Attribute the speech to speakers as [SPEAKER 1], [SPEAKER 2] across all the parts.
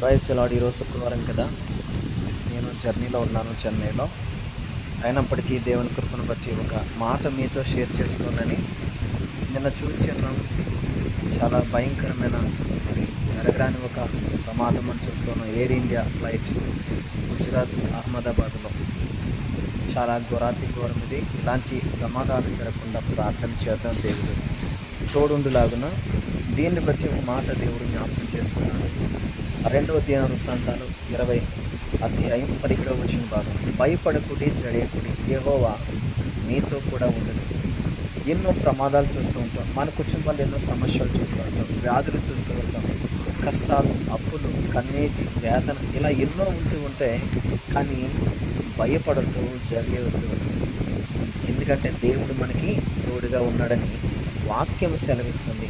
[SPEAKER 1] Price తెలాడు ఈరోజు శుక్రవారం కదా. నేను జర్నీలో ఉన్నాను చెన్నైలో. అయినప్పటికీ దేవుని కృపను బట్టి ఒక మాట మీతో షేర్ చేసుకోనని నిన్న చూసి ఉన్నాం. చాలా భయంకరమైన మరి జరగరాని ఒక ప్రమాదం అని చూస్తున్నాం. ఎయిర్ ఇండియా ఫ్లైట్ గుజరాత్ అహ్మదాబాద్లో. చాలా ఘోరాతి ఘోరం ఇది. ఇలాంటి ప్రమాదాలు జరగకుండా ప్రార్థన చేద్దాం దేవుడు. తోడుండులాగున దీన్ని బట్టి ఒక మాట దేవుడు జ్ఞాపకం చేస్తున్నాడు. రెండవ ధ్యాన వృత్తాంతాలు ఇరవై అధ్యాయం పదిహేడవ వచ్చిన భాగం. భయపడకుడి జడేకుడి యెహోవా నీతో కూడా ఉండదు ఎన్నో ప్రమాదాలు చూస్తూ ఉంటాం. మన కుటుంబాలు ఎన్నో సమస్యలు చూస్తూ ఉంటాం. వ్యాధులు చూస్తూ ఉంటాం. కష్టాలు అప్పులు కన్నీటి వేదన ఇలా ఎన్నో ఉంటూ ఉంటే కానీ భయపడద్దు జరిగేవద్దు. ఎందుకంటే దేవుడు మనకి తోడుగా ఉన్నాడని వాక్యం సెలవిస్తుంది.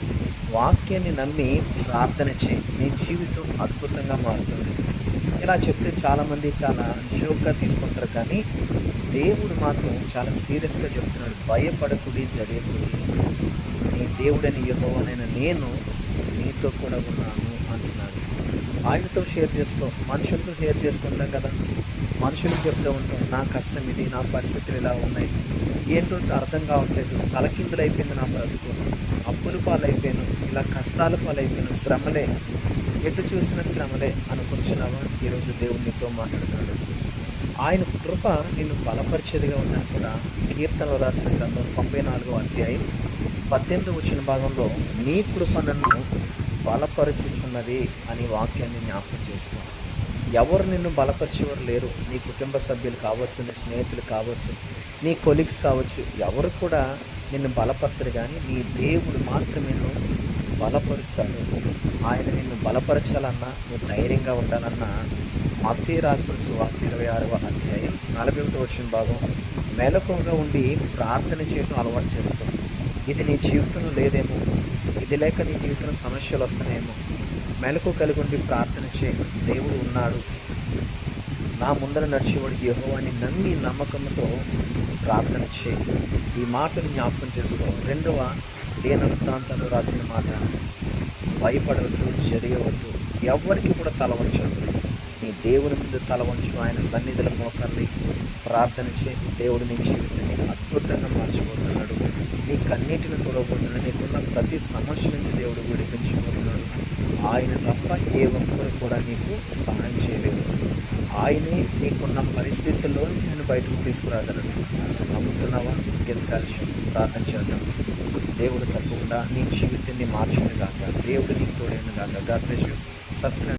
[SPEAKER 1] వాక్యాన్ని నమ్మి ప్రార్థన చేయి. నీ జీవితం అద్భుతంగా మారుతుంది. ఇలా చెప్తే చాలామంది చాలా షోక్గా తీసుకుంటారు కానీ దేవుడు మాత్రం చాలా సీరియస్గా చెప్తున్నాడు. భయపడకుడి జడియకుడి నీ దేవుడని యహోవనైన నేను నీతో కూడా ఉన్నాను అంటున్నాడు. ఆయనతో షేర్ చేసుకో. మనుషులతో షేర్ చేసుకుంటాం కదా. మనుషులకు చెప్తూ ఉంటాం నా కష్టం ఇది నా పరిస్థితులు ఇలా ఉన్నాయి. ఏంటో అర్థం కావట్లేదు. తలకిందులు అయిపోయింది నా బ్రతుకు. అప్పుల పాలైపోయాను. ఇలా కష్టాల పాలైపోయాను. శ్రమలే. ఎటు చూసిన శ్రమలే అనుకుంటున్నావా? ఈరోజు దేవుడు నీతో మాట్లాడుతున్నాడు. ఆయన కృప నిన్ను బలపరిచేదిగా ఉన్నా కూడా కీర్తనలు రాసిన గ్రంథం తొంభై నాలుగో అధ్యాయం పద్దెనిమిది వచ్చిన భాగంలో నీ కృప నన్ను బలపరచుచున్నది అని వాక్యాన్ని జ్ఞాపకం చేసుకో. ఎవరు నిన్ను బలపరిచేవారు లేరు. నీ కుటుంబ సభ్యులు కావచ్చు నీ స్నేహితులు కావచ్చు నీ కొలీగ్స్ కావచ్చు ఎవరు కూడా నిన్ను బలపరచరు కానీ నీ దేవుడు మాత్రం నిన్ను బలపరుస్తాడు. ఆయన నిన్ను బలపరచాలన్నా నువ్వు ధైర్యంగా ఉండాలన్నా మత్తి రాసిన సువార్త ఇరవై ఆరవ అధ్యాయం నలభై ఒకటి వచ్చిన భాగం. మెలకువగా ఉండి ప్రార్థన చేయడం అలవాటు చేసుకో. ఇది నీ జీవితంలో లేదేమో. ఇది లేక నీ జీవితంలో సమస్యలు వస్తున్నాయేమో. మెలకు కలిగి ఉండి ప్రార్థన చేయి దేవుడు ఉన్నాడు. నా ముందర నడిచేవాడు యహోవాని నమ్మి నమ్మకంతో ప్రార్థన చేయి. ఈ మాటను జ్ఞాపకం చేసుకో. రెండవ దేన వృత్తాంతాలు రాసిన మాట భయపడవద్దు జరగవద్దు ఎవరికి కూడా తల వంచవద్దు నీ దేవుని ముందు తల వంచు ఆయన సన్నిధిలో మోకర్ని ప్రార్థన చేయి. దేవుడు నీ జీవితాన్ని అద్భుతంగా మార్చిపోతున్నాడు. నీ కన్నీటిని తొలగబోతున్నాడు నీకున్న ప్రతి సమస్య నుంచి దేవుడు విడిపించబోతున్నాడు ఆయన తప్ప ఏ ఒక్కరు కూడా నీకు సహాయం చేయలేదు. ఆయనే నీకున్న పరిస్థితుల్లోంచి నేను బయటకు తీసుకురాగలను నమ్ముతున్నావా? ఇంకెంత కలిసి ప్రార్థన చేద్దాం. దేవుడు తప్పకుండా నీ జీవితాన్ని మార్చును కాక దేవుడు నీకు తోడేను కాక గాడ్ బ్లెస్ యూ. సబ్స్క్రైబ్